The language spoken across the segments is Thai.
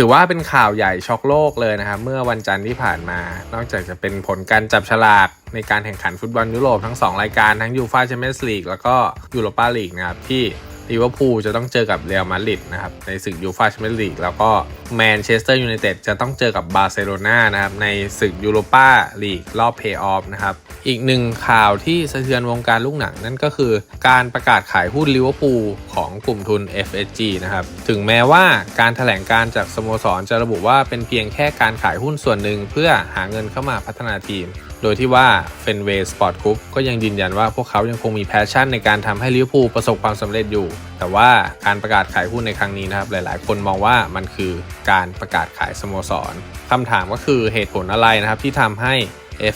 ถือว่าเป็นข่าวใหญ่ช็อกโลกเลยนะครับ เมื่อวันจันทร์ที่ผ่านมา นอกจากจะเป็นผลการจับฉลากในการแข่งขันฟุตบอลยุโรปทั้ง 2 รายการทั้งยูฟาแชมเปี้ยนส์ลีกแล้วก็ยูโรปาลีกนะครับที่ ลิเวอร์พูลจะต้องเจอกับเรอัลมาดริดนะครับในศึกยูฟ่าแชมเปี้ยนส์ลีกแล้วก็แมนเชสเตอร์ยูไนเต็ดจะต้องเจอกับบาร์เซโลนานะครับในศึกยูโรปาลีกรอบเพย์ออฟนะครับอีกหนึ่งข่าวที่สะเทือนวงการลูกหนังนั่นก็คือการประกาศขายหุ้นลิเวอร์พูลของกลุ่มทุน FSG นะครับถึงแม้ว่าการถแถลงการจากสโมสรจะระบุว่าเป็นเพียงแค่การขายหุ้นส่วนหนึ่งเพื่อหาเงินเข้ามาพัฒนาทีม โดยที่ว่าเฟนเวย์สปอร์ตกรุ๊ปก็ยังยืนยันว่าพวกเขายังคงมีแพชชั่นในการทำให้ลิเวอร์พูลประสบความสำเร็จอยู่ แต่ว่าการประกาศขายหุ้นในครั้งนี้นะครับหลายๆ คนมองว่ามันคือการประกาศขายสโมสรคำถามก็คือเหตุผลอะไรนะครับที่ทำให้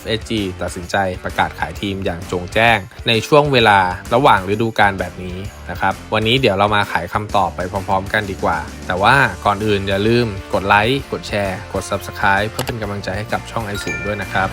FSG ตัดสินใจประกาศขายทีมอย่างจงแจ้ง ในช่วงเวลาระหว่างฤดูกาลแบบนี้นะครับ วันนี้เดี๋ยวเรามาไขคำตอบไปพร้อมๆ กันดีกว่า แต่ว่าก่อนอื่นอย่าลืมกดไลค์ กดแชร์ กด Subscribe เพื่อเป็นกำลังใจให้กับช่องไอศูนย์ด้วยนะครับ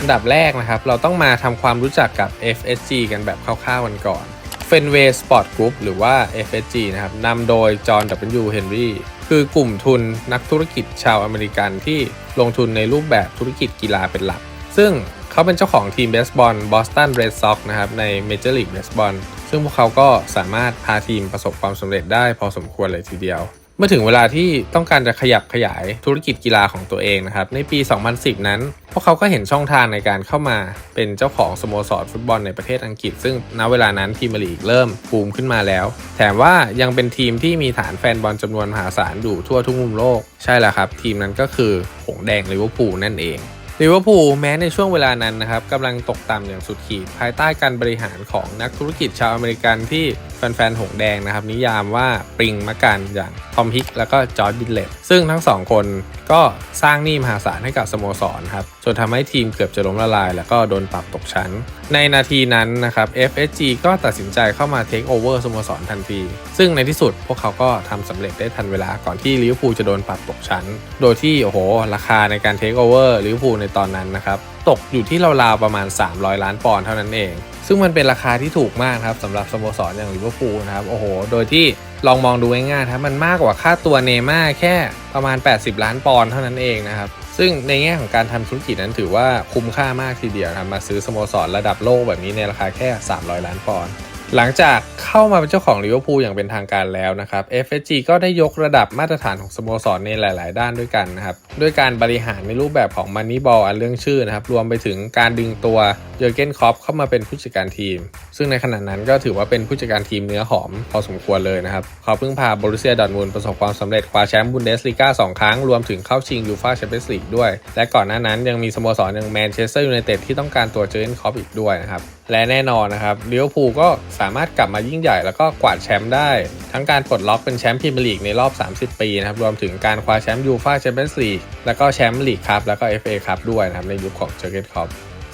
อันดับแรกนะครับ เราต้องมาทำความรู้จักกับ FSG กันแบบคร่าวๆกันก่อน Fenway Sport Group หรือว่า FSG นะครับนำโดยจอห์น W. Henry คือกลุ่มทุนนักธุรกิจชาวอเมริกันที่ลงทุนในรูปแบบธุรกิจกีฬาเป็นหลัก ซึ่งเขาเป็นเจ้าของทีมเบสบอล Boston Red Sox นะครับใน Major League Baseball ซึ่งพวกเขาก็สามารถพาทีมประสบความสำเร็จได้พอสมควรเลยทีเดียว มื่อถึงเวลาที่ต้องการจะขยับขยายธุรกิจกีฬาของตัวเองนะครับ ในปี 2010 นั้น พวกเขาก็เห็นช่องทางในการเข้ามาเป็นเจ้าของสโมสรฟุตบอลในประเทศอังกฤษ ซึ่งณเวลานั้นทีมลีกเริ่มบูมขึ้นมาแล้ว แถมว่ายังเป็นทีมที่มีฐานแฟนบอลจำนวนมหาศาลอยู่ทั่วทุกมุมโลก ใช่แล้วครับ ทีมนั้นก็คือหงแดงลิเวอร์พูลนั่นเอง ลิเวอร์พูลแม้ในช่วงเวลานั้นนะครับกำลังตกต่ำอย่างสุดขีด ภายใต้การบริหารของนักธุรกิจชาวอเมริกันที่แฟนๆหงแดงนะครับ นิยามว่าปริงมะกันอย่างทอมฮิกแล้วก็จอร์ดบินเลตซึ่งทั้งสองคนก็สร้างหนี้มหาศาลให้กับสโมสรครับจนทำให้ทีมเกือบจะล้มละลาย แล้วก็โดนปรับตกชั้น ในนาทีนั้นนะครับ FSG ก็ตัดสินใจเข้ามาเทคโอเวอร์สโมสรทันที ซึ่งในที่สุดพวกเขาก็ทำสำเร็จได้ทันเวลาก่อนที่ลิเวอร์พูลจะโดนปรับตกชั้น โดยที่โอ้โห ราคาในการเทคโอเวอร์ลิเวอร์พูลในตอนนั้นนะครับตกอยู่ที่ราวๆประมาณ 300 ล้านปอนด์เท่านั้นเอง ซึ่งมันเป็นราคาที่ถูกมากครับสำหรับสโมสรอย่างลิเวอร์พูลนะครับโอ้โห โดยที่ลองมองดูง่ายๆครับมันมากกว่าค่าตัวเนม่าแค่ประมาณ 80 ล้านปอนด์เท่านั้นเองนะครับ ซึ่งในแง่ของการทำธุรกิจนั้นถือว่าคุ้มค่ามากทีเดียวครับมาซื้อสโมสรระดับโลกแบบนี้ในราคาแค่ 300 ล้านปอนด์ หลังจากเข้ามาเป็นเจ้าของลิเวอร์พูลอย่างเป็นทางการแล้วนะครับ FSG ก็ได้ยกระดับมาตรฐานของสโมสรในหลาย ๆ ด้านด้วยกันนะครับ ด้วยการบริหารในรูปแบบของมันนี่บอลอันเรื่องชื่อนะครับ รวมไปถึงการดึงตัวเยอร์เกนคอปเข้ามาเป็นผู้จัดการทีม ซึ่งในขณะนั้นก็ถือว่าเป็นผู้จัดการทีมเนื้อหอมพอสมควรเลยนะครับ เขาเพิ่งพาบรูเซียดอร์ทมุนประสบความสำเร็จคว้าแชมป์บุนเดสลีกา2ครั้ง รวมถึงเข้าชิงยูฟ่าแชมเปี้ยนส์ลีกด้วย และก่อนหน้านั้นยังมีสโมสรอย่างแมนเชสเตอร์ยูไนเต็ดที่ต้องการตัวเจอร์เกนคอปอีกด้วยนะครับ และแน่นอนนะครับลิเวอร์พูลก็สามารถกลับมายิ่งใหญ่แล้วก็กวาดแชมป์ได้ ทั้งการปลดล็อกเป็นแชมป์พรีเมียร์ลีกในรอบ 30 ปีนะครับรวมถึงการคว้าแชมป์ยูฟ่าแชมเปี้ยนส์ลีกแล้วก็แชมป์ลีกครับแล้วก็ FA คัพด้วยนะครับในยุคของเจอร์เกนคอป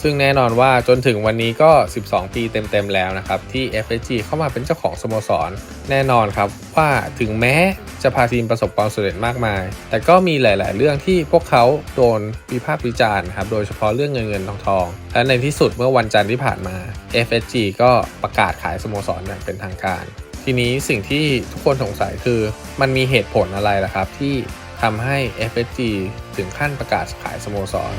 ซึ่งแน่นอนว่าจนถึงวันนี้ก็ 12 ปีเต็มๆแล้วนะครับ ที่ FSG เข้ามาเป็นเจ้าของสโมสร แน่นอนครับว่าถึงแม้จะพาทีมประสบความสำเร็จมากมาย แต่ก็มีหลาย ๆ เรื่องที่พวกเขาโดนวิพากษ์วิจารณ์ครับโดยเฉพาะเรื่องเงินเงินทองทองและในที่สุดเมื่อวันจันทร์ที่ผ่านมา FSG ก็ประกาศขายสโมสรอย่างเป็นทางการ ทีนี้สิ่งที่ทุกคนสงสัยคือ มันมีเหตุผลอะไรล่ะครับที่ทำให้ FSG ถึงขั้นประกาศขายสโมสร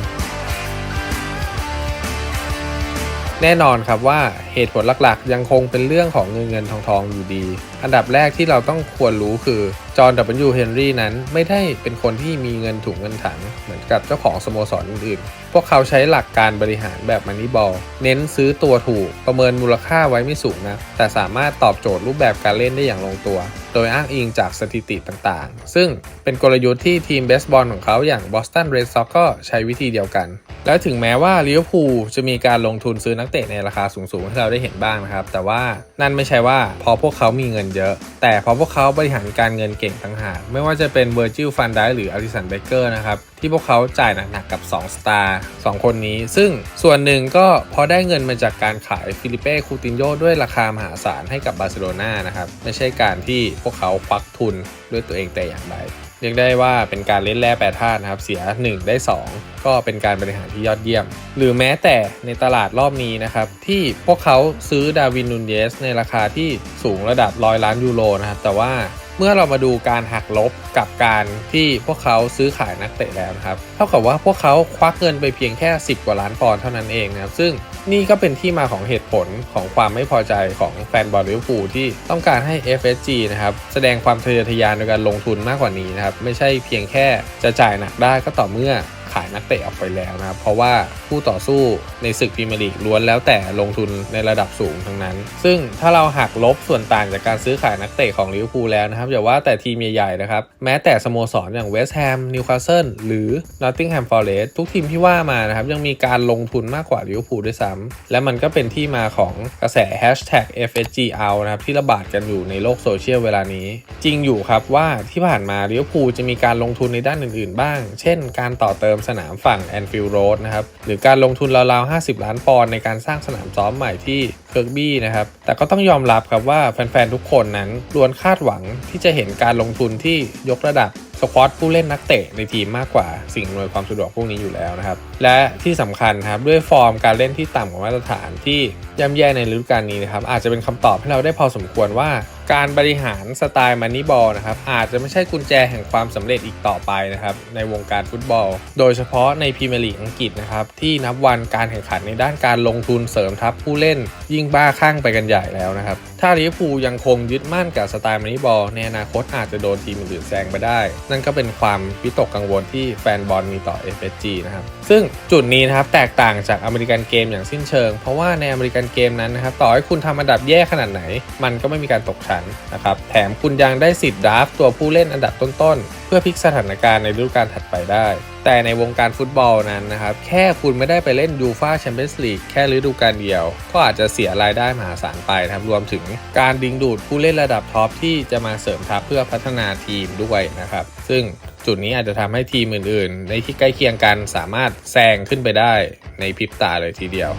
แน่นอนครับว่าเหตุผลหลักๆ ยังคงเป็นเรื่องของเงินเงินทองทองอยู่ดี อันดับแรกที่เราต้องควรรู้คือจอห์น W. เฮนรี่นั้นไม่ได้เป็นคนที่มีเงินถุงเงินถัง เหมือนกับเจ้าของสโมสรอื่นๆ พวกเขาใช้หลักการบริหารแบบมันนี่บอล เน้นซื้อตัวถูก ประเมินมูลค่าไว้ไม่สูงนะ แต่สามารถตอบโจทย์รูปแบบการเล่นได้อย่างลงตัวโดยอ้างอิงจากสถิติต่างๆ ซึ่งเป็นกลยุทธ์ที่ทีมเบสบอลของเขาอย่าง Boston Red Sox ก็ใช้วิธีเดียวกัน และถึงแม้ว่าลิเวอร์พูลจะมีการลงทุนซื้อนักเตะในราคาสูงๆให้เราได้เห็นบ้างนะครับ แต่ว่านั่นไม่ใช่ว่าเพราะพวกเขามีเงินเยอะ แต่เพราะพวกเขาบริหารการเงินเก่งต่างหากไม่ว่าจะเป็นเวอร์จิลฟันไดหรืออลิสันเบเกอร์นะครับที่พวกเขาจ่ายหนักๆกับ 2 สตาร์ 2 คนนี้ ซึ่งส่วนหนึ่งก็พราะได้เงินมาจากการขายฟิลิเป้คูตินโยด้วยราคามหาศาลให้กับบาร์เซโลนานะครับไม่ใช่การที่พวกเขาควักทุนด้วยตัวเองแต่อย่างใดเรียกได้ว่าเป็นการเล่นแร่แปรธาตุนะครับเสีย 1 ได้ 2 ก็เป็นการบริหารที่ยอดเยี่ยม หรือแม้แต่ในตลาดรอบนี้นะครับที่พวกเขาซื้อดาวินนูนเยสในราคาที่สูงระดับร้อยล้านยูโรนะครับแต่ว่า เมื่อเรามาดูการหักลบกับการที่พวกเขาซื้อขายนักเตะแล้วนะครับเท่ากับว่าพวกเขาควักเงินไปเพียงแค่ 10 กว่าล้านปอนด์เท่านั้นเองนะครับซึ่งนี่ก็เป็นที่มาของเหตุผลของความไม่พอใจของแฟนบอลลิเวอร์พูลที่ต้องการให้ FSG นะครับแสดงความทะเยอทะยานในการลงทุนมากกว่านี้นะครับไม่ใช่เพียงแค่จะจ่ายหนักได้ก็ต่อเมื่อ ขายนักเตะออกไปแล้วนะครับ เพราะว่าผู้ต่อสู้ในศึกพรีเมียร์ลีกล้วนแล้วแต่ลงทุนในระดับสูงทั้งนั้น ซึ่งถ้าเราหักลบส่วนต่างจากการซื้อขายนักเตะของลิเวอร์พูลแล้วนะครับอย่าว่าแต่ทีมใหญ่ๆนะครับ แม้แต่สโมสรอย่างเวสต์แฮมนิวคาสเซิลหรือนอตติงแฮมฟอร์เรสทุกทีมที่ว่ามานะครับยังมีการลงทุนมากกว่าลิเวอร์พูลด้วยซ้ำและมันก็เป็นที่มาของกระแส hashtag FSG out นะครับที่ระบาดกันอยู่ในโลกโซเชียลเวลานี้ จริงอยู่ครับว่าที่ผ่านมาลิเวอร์พูลจะมีการลงทุนในด้านอื่นๆ บ้าง เช่น การต่อเติมสนามฝั่งแอนฟิลด์โรดนะครับ หรือการลงทุนราวๆ 50 ล้านปอนด์ในการสร้างสนามซ้อมใหม่ที่เคิร์กบี้นะครับ แต่ก็ต้องยอมรับครับว่าแฟนๆ ทุกคนนั้นล้วนคาดหวังที่จะเห็นการลงทุนที่ยกระดับสควอตผู้เล่นนักเตะในทีมมากกว่าสิ่งอำนวยความสะดวกพวกนี้อยู่แล้วนะครับ และที่สำคัญครับด้วยฟอร์มการเล่นที่ต่ำกว่ามาตรฐานที่ย่ำแย่ในฤดูกาลนี้นะครับอาจจะเป็นคำตอบให้เราได้พอสมควรว่า การบริหารสไตล์มันนี่บอลนะครับอาจจะไม่ใช่กุญแจแห่งความสำเร็จอีกต่อไปนะครับในวงการฟุตบอล โดยเฉพาะในพรีเมียร์ลีกอังกฤษนะครับที่นับวันการแข่งขันในด้านการลงทุนเสริมทัพผู้เล่น ยิ่งบ้าคลั่งไปกันใหญ่แล้วนะครับถ้าลิเวอร์พูลยังคงยึดมั่นกับสไตล์มันนี่บอลในอนาคตอาจจะโดนทีมอื่นแซงไปได้ นั่นก็เป็นความวิตกกังวลที่แฟนบอลมีต่อ FSG นะครับซึ่งจุดนี้นะครับแตกต่างจากอเมริกันเกมอย่างสิ้นเชิง เพราะว่าในอเมริกันเกมนั้นนะครับต่อให้คุณทำอันดับแย่ขนาดไหน มันก็ไม่มีการตกชั้นนะครับแถมคุณยังได้สิทธิ์ดราฟตัวผู้เล่นอันดับต้นๆ เพื่อพลิกสถานการณ์ในฤดูกาลถัดไปได้ แต่ในวงการฟุตบอลนั้นนะครับ แค่คุณไม่ได้ไปเล่นยูฟาแชมเปี้ยนส์ลีกแค่ฤดูกาลเดียว ก็อาจจะเสียรายได้มหาศาลไปนะครับรวมถึงการดึงดูดผู้เล่นระดับท็อปที่จะมาเสริมทัพเพื่อพัฒนาทีมด้วยนะครับ ซึ่งจุดนี้อาจจะทำให้ทีมอื่นๆ ในที่ใกล้เคียงกันสามารถแซงขึ้นไปได้ในพริบตาเลยทีเดียว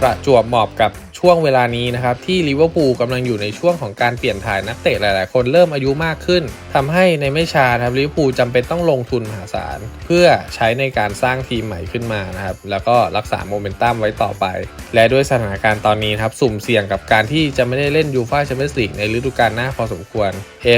ประจวบเหมาะกับ ช่วงเวลานี้นะครับที่ลิเวอร์พูลกำลังอยู่ในช่วงของการเปลี่ยนถ่ายนักเตะหลายๆ คนเริ่มอายุมากขึ้นทำให้ในไม่ช้าครับลิเวอร์พูลจำเป็นต้องลงทุนมหาศาล เพื่อใช้ในการสร้างทีมใหม่ขึ้นมานะครับแล้วก็รักษาโมเมนตัมไว้ต่อไป และด้วยสถานการณ์ตอนนี้ครับสุ่มเสี่ยงกับการที่จะไม่ได้เล่นยูฟ่าแชมเปี้ยนส์ลีกในฤดูกาลหน้าพอสมควร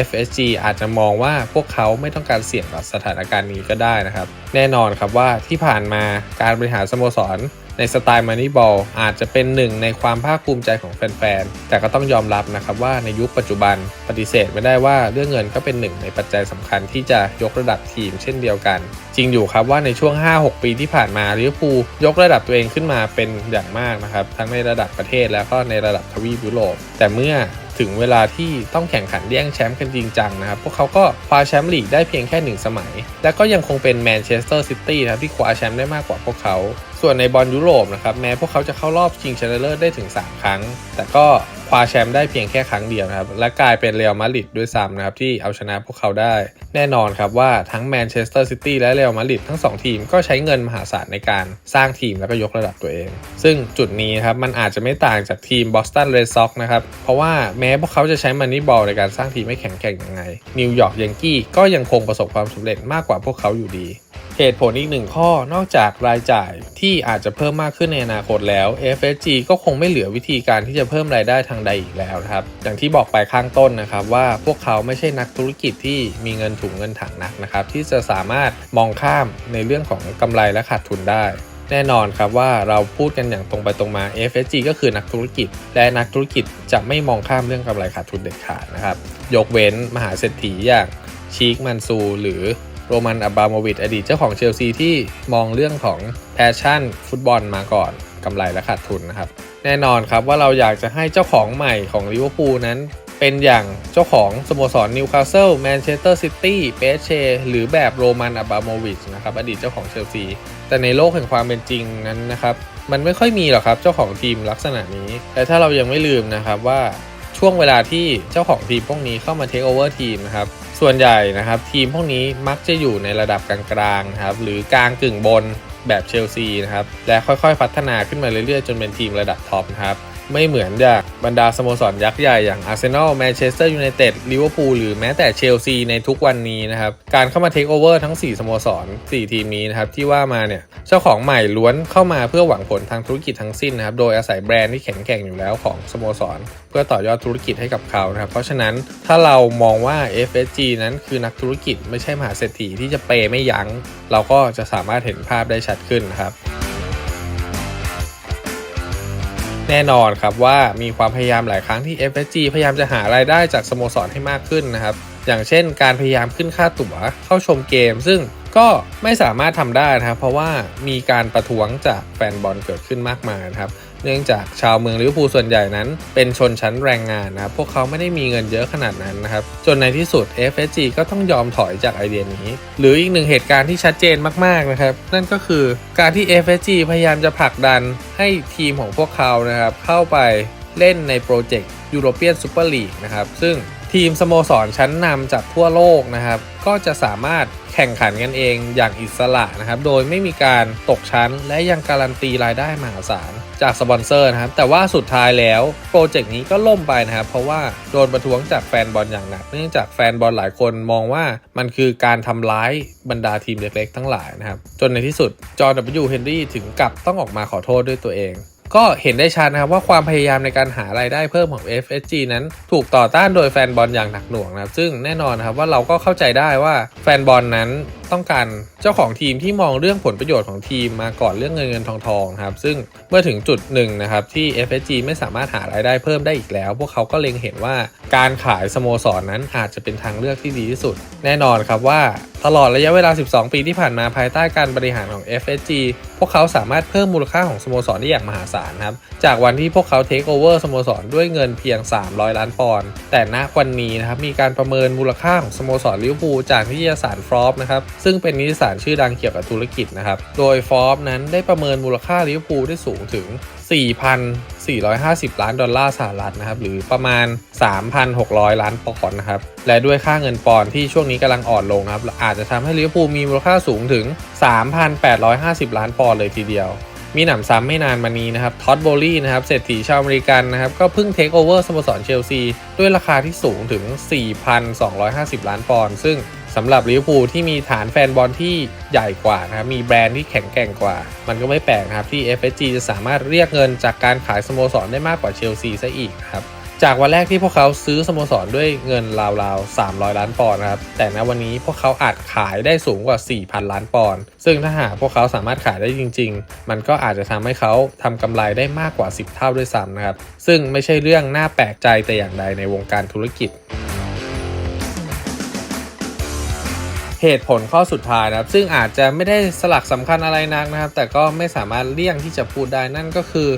FSG อาจจะมองว่าพวกเขาไม่ต้องการเสี่ยงกับสถานการณ์นี้ก็ได้นะครับ แน่นอนครับว่าที่ผ่านมาการบริหารสโมสร ในสไตล์มันนี่บอลอาจจะเป็นหนึ่งในความภาคภูมิใจของแฟนๆ แต่ก็ต้องยอมรับนะครับว่าในยุคปัจจุบันปฏิเสธไม่ได้ว่าเรื่องเงินก็เป็นหนึ่งในปัจจัยสำคัญที่จะยกระดับทีมเช่นเดียวกัน จริงอยู่ครับว่าในช่วง 5-6 ปีที่ผ่านมาลิเวอร์พูลยกระดับตัวเองขึ้นมาเป็นอย่างมากนะครับทั้งในระดับประเทศแล้วก็ในระดับทวีปยุโรปแต่เมื่อ ถึงเวลาที่ต้องแข่งขันแย่งแชมป์กันจริงจังนะครับ พวกเขาก็คว้าแชมป์ลีกได้เพียงแค่หนึ่งสมัย และก็ยังคงเป็นแมนเชสเตอร์ซิตี้นะครับที่คว้าแชมป์ได้มากกว่าพวกเขา ส่วนในบอลยุโรปนะครับแม้พวกเขาจะเข้ารอบชิงชนะเลิศได้ถึง 3 ครั้ง แต่ก็ คว้าแชมป์ได้เพียงแค่ครั้งเดียวนะครับ และกลายเป็นเรอัลมาดริดด้วยซ้ำนะครับ ที่เอาชนะพวกเขาได้ แน่นอนครับว่าทั้งแมนเชสเตอร์ซิตี้และเรอัลมาดริดทั้ง 2 ทีมก็ใช้เงินมหาศาลในการสร้างทีมแล้วก็ยกระดับตัวเอง ซึ่งจุดนี้ครับมันอาจจะไม่ต่างจากทีมบอสตันเรดซ็อกนะครับ เพราะว่าแม้พวกเขาจะใช้มันนี่บอลในการสร้างทีมให้แข็งแกร่งยังไงนิวยอร์กยังกี้ก็ยังคงประสบความสำเร็จมากกว่าพวกเขาอยู่ดี เหตุผลอีกหนึ่งข้อนอกจากรายจ่ายที่อาจจะเพิ่มมากขึ้นในอนาคตแล้ว FSG ก็คงไม่เหลือวิธีการที่จะเพิ่มรายได้ทางใดอีกแล้วนะครับ อย่างที่บอกไปข้างต้นนะครับว่าพวกเขาไม่ใช่นักธุรกิจที่มีเงินถุงเงินถังนักนะครับที่จะสามารถมองข้ามในเรื่องของกำไรและขาดทุนได้แน่นอนครับว่าเราพูดกันอย่างตรงไปตรงมา FSG ก็คือนักธุรกิจ และนักธุรกิจจะไม่มองข้ามเรื่องกำไรขาดทุนเด็ดขาดนะครับ ยกเว้นมหาเศรษฐีอย่างชีคมันซู หรือ โรมันอับบราโมวิชอดีตเจ้าของเชลซีที่มองเรื่องของแพชชั่นฟุตบอลมาก่อนกำไรและขาดทุนนะครับ แน่นอนครับว่าเราอยากจะให้เจ้าของใหม่ของลิเวอร์พูลนั้น เป็นอย่างเจ้าของสโมสรนิวคาสเซิลแมนเชสเตอร์ซิตี้เปเชหรือแบบโรมันอับบราโมวิชนะครับอดีตเจ้าของเชลซีแต่ในโลกแห่งความเป็นจริงนั้นนะครับมันไม่ค่อยมีหรอกครับเจ้าของทีมลักษณะนี้แต่ถ้าเรายังไม่ลืมนะครับว่าช่วงเวลาที่เจ้าของทีมพวกนี้เข้ามาเทคโอเวอร์ทีมนะครับ ส่วนใหญ่นะครับทีมพวกนี้มักจะอยู่ในระดับกลางๆนะครับหรือกลางกึ่งบนแบบเชลซีนะครับและค่อยๆ พัฒนาขึ้นมาเรื่อยๆ จนเป็นทีมระดับท็อปนะครับ ไม่เหมือนจากบรรดาสโมสรยักษ์ใหญ่อย่างอาร์เซนอลแมนเชสเตอร์ยูไนเต็ดลิเวอร์พูลหรือแม้แต่เชลซีในทุกวันนี้นะครับ การเข้ามาเทคโอเวอร์ทั้ง 4สโมสร 4 ทีมนี้นะครับ ที่ว่ามาเนี่ย เจ้าของใหม่ล้วนเข้ามาเพื่อหวังผลทางธุรกิจทั้งสิ้นนะครับ โดยอาศัยแบรนด์ที่แข็งแกร่งอยู่แล้วของสโมสร เพื่อต่อยอดธุรกิจให้กับเขานะครับ เพราะฉะนั้นถ้าเรามองว่า FSG นั้นคือนักธุรกิจไม่ใช่มหาเศรษฐีที่จะเปย์ไม่ยัง้ง เราก็จะสามารถเห็นภาพได้ชัดขึ้นนะครับ แน่นอนครับว่ามีความพยายามหลายครั้งที่ FSG พยายามจะหารายได้จากสโมสรให้มากขึ้นนะครับ อย่างเช่น การพยายามขึ้นค่าตั๋วเข้าชมเกม ซึ่งก็ไม่สามารถทำได้นะครับเพราะว่ามีการประท้วงจากแฟนบอลเกิดขึ้นมากมายนะครับ เนื่องจากชาวเมืองลิเวอร์พูลส่วนใหญ่นั้น เป็นชนชั้นแรงงานนะครับพวกเขาไม่ได้มีเงินเยอะขนาดนั้นนะครับ จนในที่สุด FSG ก็ต้องยอมถอยจากไอเดียนี้ หรืออีกหนึ่งเหตุการณ์ที่ชัดเจนมากๆนะครับ นั่นก็คือการที่ FSG พยายามจะผลักดันให้ทีมของพวกเขานะครับเข้าไปเล่นในโปรเจกต์ยูโรเปียนซูเปอร์ลีกนะครับซึ่งทีมสโมสรชั้นนำจากทั่วโลกนะครับ ก็จะสามารถแข่งขันกันเองอย่างอิสระนะครับ โดยไม่มีการตกชั้นและยังการันตีรายได้มหาศาลจากสปอนเซอร์นะครับ แต่ว่าสุดท้ายแล้วโปรเจกต์นี้ก็ล่มไปนะครับ เพราะว่าโดนประท้วงจากแฟนบอลอย่างหนัก เนื่องจากแฟนบอลหลายคนมองว่ามันคือการทำร้ายบรรดาทีมเล็กๆ ทั้งหลายนะครับ จนในที่สุดจอห์น W. เฮนรี่ถึงกับต้องออกมาขอโทษด้วยตัวเอง ก็เห็นได้ชัดนะครับว่าความพยายามในการหารายได้เพิ่มของ FSG นั้น ถูกต่อต้านโดยแฟนบอลอย่างหนักหน่วงนะครับซึ่งแน่นอนนะครับว่าเราก็เข้าใจได้ว่าแฟนบอลนั้นต้องการเจ้าของทีมที่มองเรื่องผลประโยชน์ของทีมมาก่อนเรื่องเงินเงินทองทองครับซึ่งเมื่อถึงจุดหนึ่งนะครับที่ FSG ไม่สามารถหารายได้เพิ่มได้อีกแล้ว พวกเขาก็เล็งเห็นว่าการขายสโมสรนนั้นอาจจะเป็นทางเลือกที่ดีที่สุด แน่นอนครับว่าตลอดระยะเวลา 12 ปีที่ผ่านมาภายใต้การบริหารของ FSG พวกเขาสามารถเพิ่มมูลค่าของสโมสรได้อย่างมหาศาลครับ จากวันที่พวกเขาเทคโอเวอร์สโมสรด้วยเงินเพียง 300 ล้านปอนด์ แต่ณวันนี้นะครับมีการประเมินมูลค่าของสโมสรลิเวอร์พูลจากนิตยสารฟรอปนะครับซึ่งเป็นนิตยสารชื่อดังเกี่ยวกับธุรกิจนะครับ โดยฟอร์บนั้นได้ประเมินมูลค่าลิเวอร์พูลได้สูงถึง 4,450 ล้านดอลลาร์สหรัฐนะครับ หรือประมาณ 3,600 ล้านปอนด์นะครับ และด้วยค่าเงินปอนด์ที่ช่วงนี้กำลังอ่อนลงนะครับ อาจจะทำให้ลิเวอร์พูลมีมูลค่าสูงถึง 3,850 ล้านปอนด์เลยทีเดียวมีหนำซ้ำไม่นานมานี้นะครับท็อตโบลี่นะครับเศรษฐีชาวอเมริกันนะครับ ก็เพิ่งเทคโอเวอร์สโมสรเชลซี ด้วยราคาที่สูงถึง 4,250 ล้านปอนด์ซึ่ง สำหรับลิเวอร์พูลที่มีฐานแฟนบอลที่ใหญ่กว่านะครับมีแบรนด์ที่แข็งแกร่งกว่า มันก็ไม่แปลกนะครับที่ FSG จะสามารถเรียกเงินจากการขายสโมสรได้มากกว่าเชลซีซะอีกครับจากวันแรกที่พวกเขาซื้อสโมสรด้วยเงินราวๆ 300 ล้านปอนด์นะครับ แต่ณวันนี้พวกเขาอาจขายได้สูงกว่า 4,000 ล้านปอนด์ ซึ่งถ้าหากพวกเขาสามารถขายได้จริง ๆ มันก็อาจจะทำให้เขาทำกำไรได้มากกว่า 10 เท่าด้วยซ้ำนะครับ ซึ่งไม่ใช่เรื่องน่าแปลกใจแต่อย่างใดในวงการธุรกิจ เหตุผลข้อสุดท้ายนะครับ ซึ่งอาจจะไม่ได้สลักสำคัญอะไรนักนะครับ แต่ก็ไม่สามารถเลี่ยงที่จะพูดได้นั่นก็คือ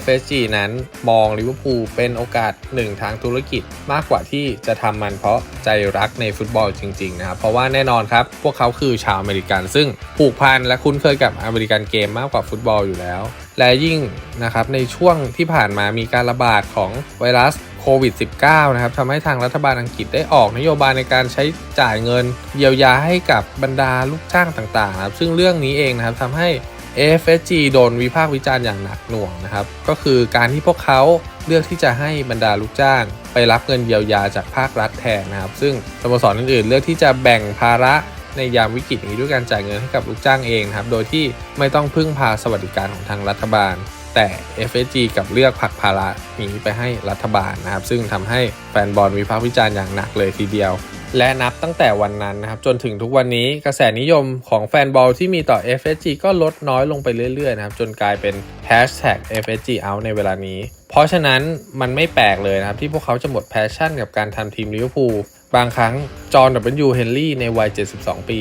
FSG นั้นมองลิเวอร์พูลเป็นโอกาสหนึ่งทางธุรกิจมากกว่าที่จะทำมันเพราะใจรักในฟุตบอลจริงๆนะครับ เพราะว่าแน่นอนครับ พวกเขาคือชาวอเมริกัน ซึ่งผูกพันและคุ้นเคยกับอเมริกันเกมมากกว่าฟุตบอลอยู่แล้ว และยิ่งนะครับในช่วงที่ผ่านมามีการระบาดของไวรัส ควิด -19 นะครับทำให้ทางรัฐบาลอังกฤษได้ออกนโยบายในการใช้จ่ายเงิน เยียวยาให้กับบรรดาลูกจ้างต่างๆครับซึ่งเรื่องนี้เองนะครับทำให้ AFSG โดนวิพากษ์วิจารณ์อย่างหนักหน่วงนะครับ ก็คือการที่พวกเขาเลือกที่จะให้บรรดาลูกจ้าง ไปรับเงินเยียวยาจากภาครัฐแทนนะครับ ซึ่งสโมสรอื่นๆ เลือกที่จะแบ่งภาระในยามวิกฤตนี้ด้วยการจ่ายเงินให้กับลูกจ้างเองครับ โดยที่ไม่ต้องพึ่งพาสวัสดิการของทางรัฐบาล แต่ FSG กับเลือกผักภาระนี้ไปให้รัฐบาลนะครับ ซึ่งทำให้แฟนบอลวิพากษ์วิจารณ์อย่างหนักเลยทีเดียว และนับตั้งแต่วันนั้นนะครับ จนถึงทุกวันนี้กระแสนิยมของแฟนบอลที่มีต่อ FSG ก็ลดน้อยลงไปเรื่อยๆนะครับ จนกลายเป็น Hashtag FSG out ในเวลานี้ เพราะฉะนั้นมันไม่แปลกเลยนะครับที่พวกเขาจะหมดแพชชั่นกับการทำทีมลิเวอร์พูลบางครั้งจอห์น W. เฮนรี่ในวัย 72 ปี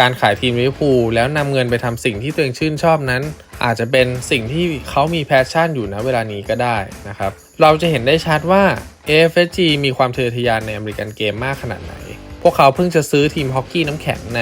การขายทีมลิเวอร์พูลแล้วนำเงินไปทำสิ่งที่ตัวเองชื่นชอบนั้น อาจจะเป็นสิ่งที่เขามีแพชชั่นอยู่นะเวลานี้ก็ได้นะครับ เราจะเห็นได้ชัดว่า AFG มีความทะเยอทะยานในอเมริกันเกมมากขนาดไหน พวกเขาเพิ่งจะซื้อทีมฮอกกี้น้ำแข็งใน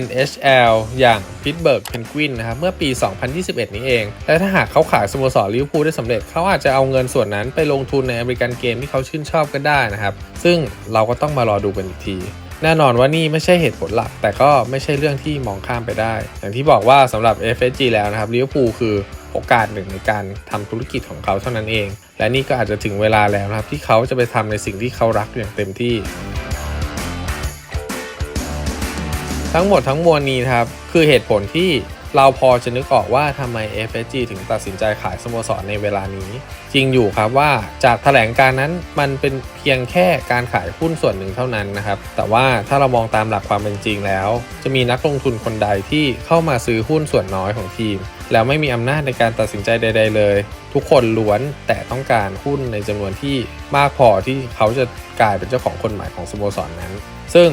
NHL อย่าง Pittsburgh Penguins นะครับเมื่อปี 2021 นี้เอง และถ้าหากเขาขายสโมสรลิเวอร์พูลได้สำเร็จ เขาอาจจะเอาเงินส่วนนั้นไปลงทุนในอเมริกันเกมที่เขาชื่นชอบก็ได้นะครับ ซึ่งเราก็ต้องมารอดูกันอีกที แน่นอนว่านี่ไม่ใช่เหตุผลหลัก แต่ก็ไม่ใช่เรื่องที่มองข้ามไปได้ อย่างที่บอกว่าสำหรับ FSG แล้วนะครับลิเวอร์พูลคือโอกาสหนึ่งในการทำธุรกิจของเขาเท่านั้นเอง และนี่ก็อาจจะถึงเวลาแล้วนะครับ ที่เขาจะไปทำในสิ่งที่เขารักอย่างเต็มที่ ทั้งหมดทั้งมวลนี้ครับคือเหตุผลที่ เราพอจะนึกออกว่าทำไม FSG ถึงตัดสินใจขายสโมสรในเวลานี้ จริงอยู่ครับว่าจากแถลงการนั้นมันเป็นเพียงแค่การขายหุ้นส่วนหนึ่งเท่านั้นนะครับ แต่ว่าถ้าเรามองตามหลักความเป็นจริงแล้ว จะมีนักลงทุนคนใดที่เข้ามาซื้อหุ้นส่วนน้อยของทีม แล้วไม่มีอำนาจในการตัดสินใจใด ๆ เลย ทุกคนล้วนแต่ต้องการหุ้นในจำนวนที่มากพอที่เขาจะกลายเป็นเจ้าของคนใหม่ของสโมสรนนั้น ซึ่ง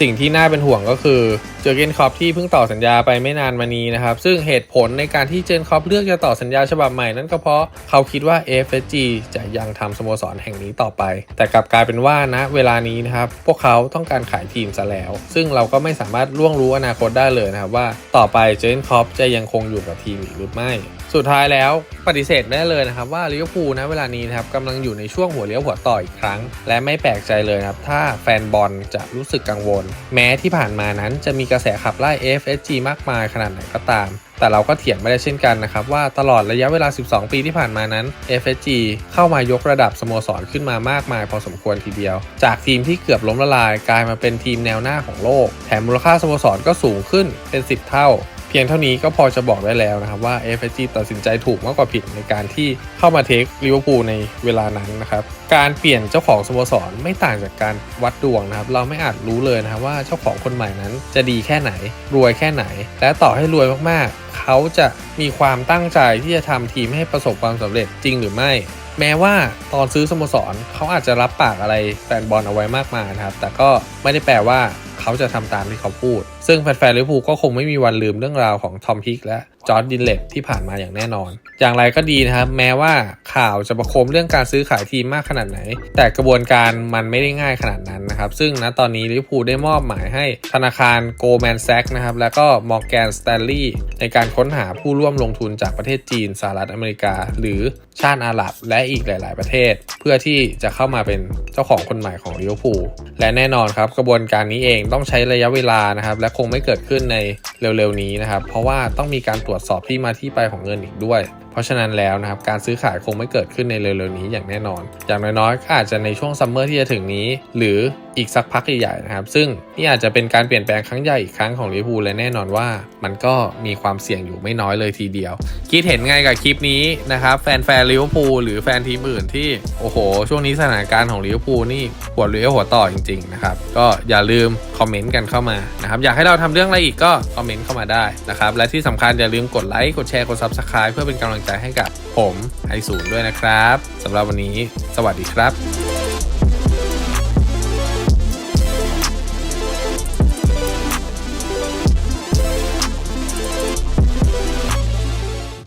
สิ่งที่น่าเป็นห่วงก็คือเจอร์เกนคอปที่เพิ่งต่อสัญญาไปไม่นานมานี้นะครับ ซึ่งเหตุผลในการที่เจนคอปเลือกจะต่อสัญญาฉบับใหม่นั่นก็เพราะเขาคิดว่า FSG จะยังทำสโมสรแห่งนี้ต่อไป แต่กลับกลายเป็นว่าณเวลานี้นะครับ พวกเขาต้องการขายทีมซะแล้ว ซึ่งเราก็ไม่สามารถล่วงรู้อนาคตได้เลยนะครับว่า ต่อไปเจนคอปจะยังคงอยู่กับทีมอีกหรือไม่ สุดท้ายแล้วปฏิเสธได้เลยนะครับว่าลิเวอร์พูลนะเวลานี้นะครับกำลังอยู่ในช่วงหัวเลี้ยวหัวต่ออีกครั้ง และไม่แปลกใจเลยนะครับ ถ้าแฟนบอลจะรู้สึกกังวล แม้ที่ผ่านมานั้นจะมีกระแสขับไล่ FSG มากมายขนาดไหนก็ตาม แต่เราก็เถียงไม่ได้เช่นกันนะครับ ว่าตลอดระยะเวลา 12 ปีที่ผ่านมานั้น FSG เข้ามายกระดับสโมสรขึ้นมามากมายพอสมควรทีเดียว จากทีมที่เกือบล้มละลายกลายมาเป็นทีมแนวหน้าของโลก แถมมูลค่าสโมสรก็สูงขึ้นเป็น 10 เท่า พียงเท่านี้ก็พอจะบอกได้แล้วนะครับว่า FSG ตัดสินใจถูกมากกว่าผิดในการที่เข้ามาเทคลิเวอร์พูลในเวลานั้นนะครับการเปลี่ยนเจ้าของสโมสรไม่ต่างจากการวัดดวงนะครับ เราไม่อาจรู้เลยนะครับว่าเจ้าของคนใหม่นั้นจะดีแค่ไหน รวยแค่ไหน และต่อให้รวยมากๆ เขาจะมีความตั้งใจที่จะทำทีมให้ประสบความสำเร็จจริงหรือไม่แม้ว่าตอนซื้อสโมสรเขาอาจจะรับปากอะไรแฟนบอลเอาไว้มากมายนะครับ แต่ก็ไม่ได้แปลว่าเขาจะทำตามที่เขาพูดซึ่งแฟนๆลิเวอร์พูลก็คงไม่มีวันลืมเรื่องราวของทอมพิกและจอร์ดดินเล็ตที่ผ่านมาอย่างแน่นอน อย่างไรก็ดีนะครับ แม้ว่าข่าวจะประโคมเรื่องการซื้อขายทีมมากขนาดไหน แต่กระบวนการมันไม่ได้ง่ายขนาดนั้นนะครับ ซึ่งณตอนนี้ลิเวอร์พูลได้มอบหมายให้ธนาคารโกลแมนแซกนะครับ แล้วก็มอร์แกนสแตนลีย์ในการค้นหาผู้ร่วมลงทุนจากประเทศจีนสหรัฐอเมริกา หรือชาติอาหรับ และอีกหลาย ๆ ประเทศ เพื่อที่จะเข้ามาเป็นเจ้าของคนใหม่ของลิเวอร์พูลและแน่นอนครับกระบวนการนี้เองต้องใช้ระยะเวลานะครับและคงไม่เกิดขึ้นในเร็วๆนี้นะครับ เพราะว่าต้องมีการตรวจสอบที่มาที่ไปของเงินอีกด้วยเพราะฉะนั้นแล้วนะครับการซื้อขายคงไม่เกิดขึ้นในเร็วๆนี้อย่างแน่นอน อย่างน้อยๆก็อาจจะในช่วงซัมเมอร์ที่จะถึงนี้ หรืออีกสักพักใหญ่ๆนะครับ ซึ่งนี่อาจจะเป็นการเปลี่ยนแปลงครั้งใหญ่อีกครั้งของลิเวอร์พูลและแน่นอนว่า มันก็มีความเสี่ยงอยู่ไม่น้อยเลยทีเดียว คิดเห็นไงกับคลิปนี้นะครับ แฟนๆลิเวอร์พูลหรือแฟนทีมอื่นที่โอ้โห ช่วงนี้สถานการณ์ของลิเวอร์พูลนี่หัวเรือหัวต่อจริงๆนะครับก็อย่าลืมคอมเมนต์กันเข้ามานะครับอยากให้เราทำเรื่องอะไรอีกก็คอมเมนต์เข้ามาได้นะครับและที่สำคัญอย่าลืมกดไลค์กดแชร์กด Subscribe เพื่อเป็นกำลังใจให้กับผมไอศูนย์ด้วยนะครับสำหรับวันนี้ สวัสดีครับ